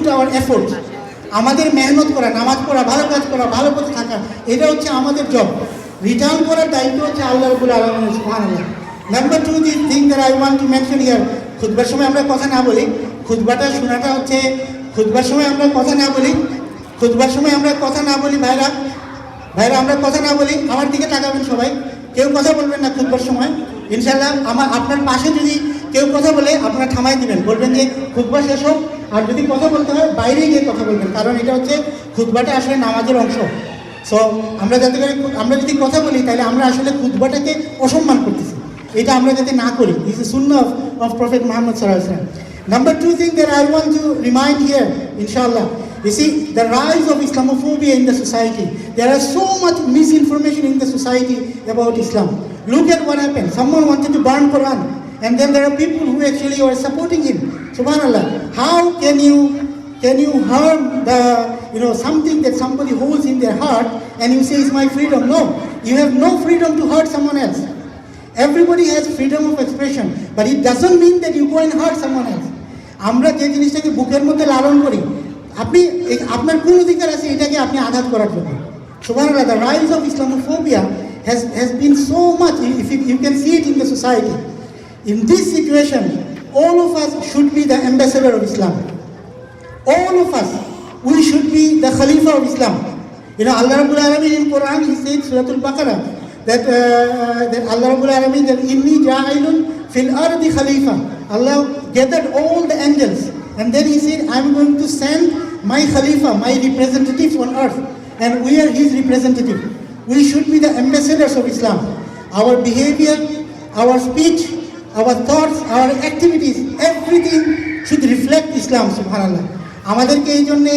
Put hour effort আমাদের মেহনত করা, নামাজ পড়া, ভালো কাজ করা, ভালো পথে থাকা, এটা হচ্ছে আমাদের জব রিটার্ন করার দায়িত্ব হচ্ছে আল্লাহ রবুল আলমের number two the thing that I want to mention here খুদবার সময় আমরা কথা না বলি খুদবাটা শোনাটা হচ্ছে খুদবার সময় আমরা কথা না বলি খুদবার সময় আমরা কথা না বলি ভাইরা ভাইরা আমরা কথা না বলি, আমার দিকে তাকাবেন সবাই, কেউ কথা বলবেন না খুদবার সময়। ইনশাল্লাহ আমার, আপনার পাশে যদি কেউ কথা বলে, আপনারা থামাই দিবেন। বলবেন যে খুদবা শেষ হোক আর যদি কথা বলতে হয়, বাইরে গিয়ে কথা বলবেন, কারণ এটা হচ্ছে খুদবাটা আসলে নামাজের অংশ। সো আমরা যাতে করে আমরা যদি কথা বলি, তাহলে আমরা আসলে খুদবাটাকে অসম্মান করতেছি। এটা আমরা যাতে না করি। ইস এ শূন্য অফ অফ প্রফেট মোহাম্মদ সরাল সাহেব number two thing there I want to remind here ইনশাআল্লাহ is E the rise of Islamophobia in the society there are so much miss in the society about Islam look at one happen someone wanted to burn Quran and then there are people who actually were supporting him Subhanallah. How can you can you harm the you know something that somebody holds in their heart and you say it's my freedom? No, you have no freedom to hurt someone else. Everybody has freedom of expression, but it doesn't mean that you go and hurt someone else. আমরা যে জিনিসটাকে বুকের মধ্যে লালন করি আপনি আপনার কোন অধিকার আছে এটাকে আপনি আঘাত করার জন্য সুবহানাল্লাহ the rise of Islamophobia has has been so much if you, you can see it in the society in this situation all of us should be the ambassador of Islam. All of us we should be the Khalifa of Islam. You know Allah Rabbul Alamin in Quran he said Surah Al-Baqarah, that uh, that Allah Rabbul Alamin that inni ja'ilun fil ardi khalifa. Allah gathered all the angels and then he said I'm going to send my khalifa my representatives on earth and we are his representative. We should be the ambassadors of Islam. Our behavior our speech our thoughts, our activities, everything should reflect Islam, subhanallah. আমাদেরকে এই জন্যে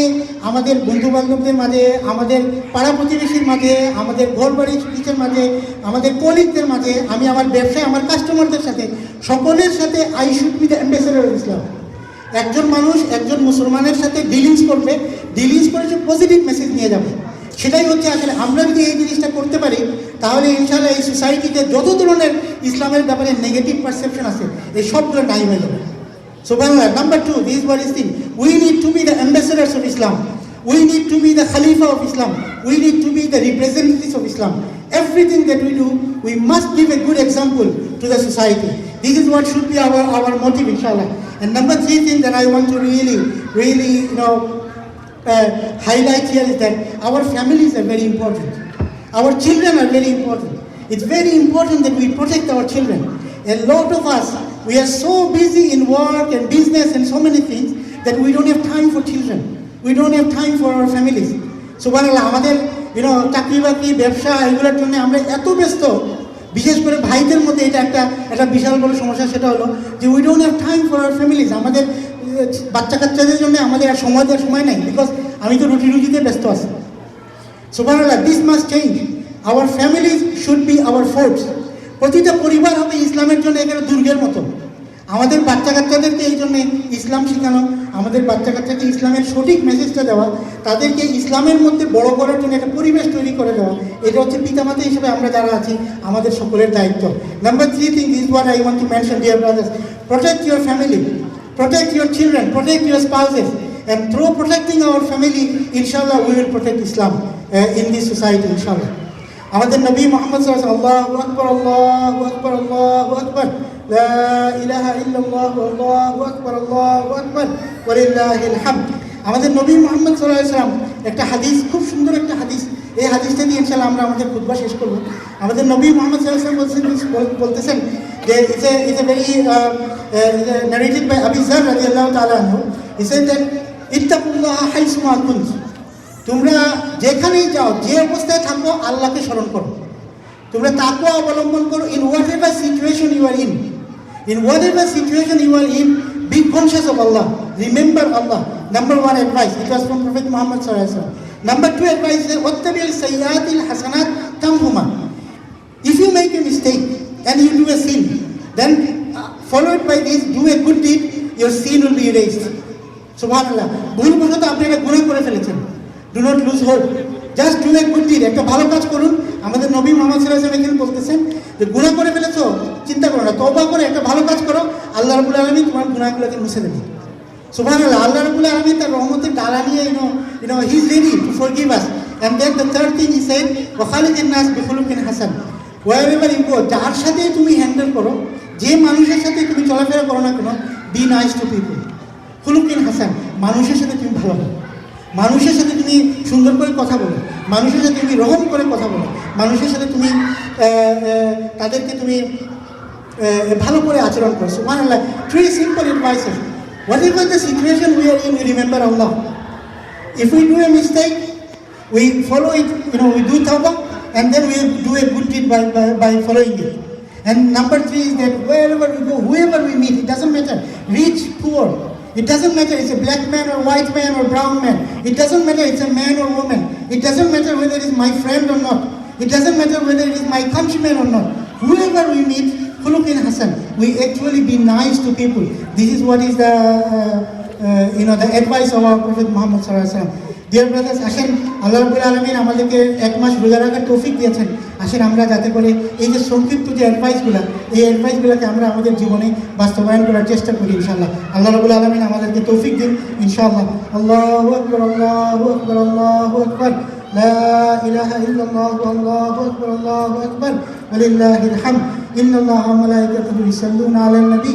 আমাদের বন্ধু বান্ধবদের মাঝে, আমাদের পাড়া প্রতিবেশীর মাঝে, আমাদের ঘর বাড়ির পিছের মাঝে, আমাদের কলিগদের মাঝে, আমি আমার ব্যবসায়, আমার কাস্টমারদের সাথে, সকলের সাথে I should be the ambassador Islam একজন মানুষ, একজন মুসলমানের সাথে ডিলিংস করবে ডিলিংস করে সে পজিটিভ মেসেজ নিয়ে যাবে। সেটাই হচ্ছে আসলে আমরা যদি এই জিনিসটা করতে পারি, তাহলে ইনশাল্লাহ এই সোসাইটিতে যত ধরনের ইসলামের ব্যাপারে নেগেটিভ পারসেপশন আছে, এই সবগুলো টাইম হয়ে যাবে। So Bangla number two this were is thing we need to be the ambassadors of Islam we need to be the খালিফা of Islam we need to be the representatives of Islam everything that we do we must give a good example to the society this is what should be our our motive ইনশাল্লাহ number three thing that I want to really really you uh, highlight here is that our families are very important. Our children are very important. It's very important that we protect our children. A lot of us, we are so busy in work and business and so many things that we don't have time for children. We don't have time for our families. সুবহানাল্লাহ আমাদের you know চাকরি বাকরি ব্যবসা এগুলোর জন্য আমরা এত ব্যস্ত বিশেষ করে ভাইদের মধ্যে এটা একটা একটা বিশাল বড় সমস্যা সেটা হলো যে we don't have time for our families আমাদের বাচ্চা কাচ্চাদের জন্য আমাদের আর সময় দেওয়ার সময় নেই বিকজ আমি তো রুটি রুটিতে ব্যস্ত আছি। সুবহানাল্লাহ this must change our family should be our force প্রতিটা পরিবার হবে ইসলামের জন্য এখানে দুর্গের মতো। আমাদের বাচ্চা কাচ্চাদেরকে এই জন্যে ইসলাম শেখানো, আমাদের বাচ্চা কাচ্চাকে ইসলামের সঠিক মেসেজটা দেওয়া, তাদেরকে ইসলামের মধ্যে বড় করার জন্য একটা পরিবেশ তৈরি করে দেওয়া, এটা হচ্ছে পিতামাতা হিসেবে আমরা যারা আছি, আমাদের সকলের দায়িত্ব। Number three thing is what I want to mention dear brothers protect your family protect your children protect your spouses and through protecting our family inshallah we will protect islam uh, in this society inshallah. আমাদের নবী মোহাম্মদ আল্লাহু আকবার আল্লাহু আকবার আল্লাহু আকবার লা ইলাহা ইল্লাল্লাহ আল্লাহু আকবার আল্লাহু আকবার ওয়ালিল্লাহিল হামদ আমাদের নবী মোহাম্মদ সাল্লাল্লাহু আলাইহি ওয়াসাল্লাম একটা হাদিস খুব সুন্দর একটা হাদিস। এই হাদিসটা দিয়ে ইনশাআল্লাহ আমরা আমাদের খুতবা শেষ করব। আমাদের নবী মোহাম্মদ সাল্লাল্লাহু আলাইহি ওয়াসাল্লাম বলছেন বলতেছেন যে it's a it's a very narrated by Abi Zar radiyallahu ta'ala he said that ইত্তাকুল্লাহ হাইসুমা কুন্ত তোমরা যেখানেই যাও, যে অবস্থায় থাকো, আল্লাহকে স্মরণ করো। তোমরা তাকে অবলম্বন করো। In whatever situation you are in in whatever situation you are in be conscious of Allah remember Allah number one advice it was from prophet Muhammad সাল্লাহ নাম্বার টু অ্যাডভাইস ওত্তাবিল সৈয়াদিল হাসানাত তামহুমা If you make a mistake and you do a sin. Then, uh, followed by this, do a good deed, your sin will be erased. সুবহানাল্লাহ ভুল বশত আপনি একটা গুণা করে ফেলেছেন। Do not lose hope just do a good deed একটা ভালো কাজ করুন। আমাদের নবী মোহাম্মদ সাল্লাহ এখানে বলতেছেন যে গুণা করে ফেলেছো চিন্তা করো না। তবা করে একটা ভালো কাজ করো। আল্লাহ রবুল আলমী তোমার গুণাগুলোকে মুছে দেবে। সুবহানাল্লাহ আল্লাহ রবুল আলমী তার রহমতের ডালা নিয়ে you know you know he is ready to forgive us and then the third thing he said ওয়াখালিদ নাস বিখুলুকিন হাসান ওয়ার ইউ গো যার সাথেই তুমি হ্যান্ডেল করো, যে মানুষের সাথে তুমি চলাফেরা করো না কেন বি নাইস টু পিপল হুলুকিন হাসান, মানুষের সাথে তুমি ভালো হবে মানুষের সাথে তুমি সুন্দর করে কথা বলো। মানুষের সাথে তুমি রহম করে কথা বলো। মানুষের সাথে তুমি তাদেরকে তুমি ভালো করে আচরণ করছ one Allah three simple advices whatever the situation we are in remember Allah if we do a mistake we follow it you know we do থাকা and then we do a good deed by, by, by following it. And number three is that wherever we go, whoever we meet, it doesn't matter, rich, poor, it doesn't matter it's a black man or white man or brown man. It doesn't matter it's a man or woman. It doesn't matter whether it's my friend or not. It doesn't matter whether it is my countryman or not. Whoever we meet, Khuluqin Hassan, we actually be nice to people. This is what is the uh, uh, you know, the advice of our Prophet Muhammad sallallahu alaihi wasallam. Dear brothers, আসেন আল্লাহ রাব্বুল আলামিন আমাদেরকে এক মাস রোজা রাখার তৌফিক দিয়েছেন আসেন আমরা যাতে করে এই যে সংক্ষিপ্ত যে অ্যাডভাইসগুলো এই অ্যাডভাইসগুলোকে আমরা আমাদের জীবনে বাস্তবায়ন করার চেষ্টা করি ইনশাআল্লাহ আল্লাহ রাব্বুল আলামিন আমাদেরকে তৌফিক দিন ইনশাআল্লাহ আল্লাহু আকবার আল্লাহু আকবার আল্লাহু আকবার لا إله إلا الله والله أكبر الله أكبر ولله الحمد إن الله وملائكته يصلون على النبي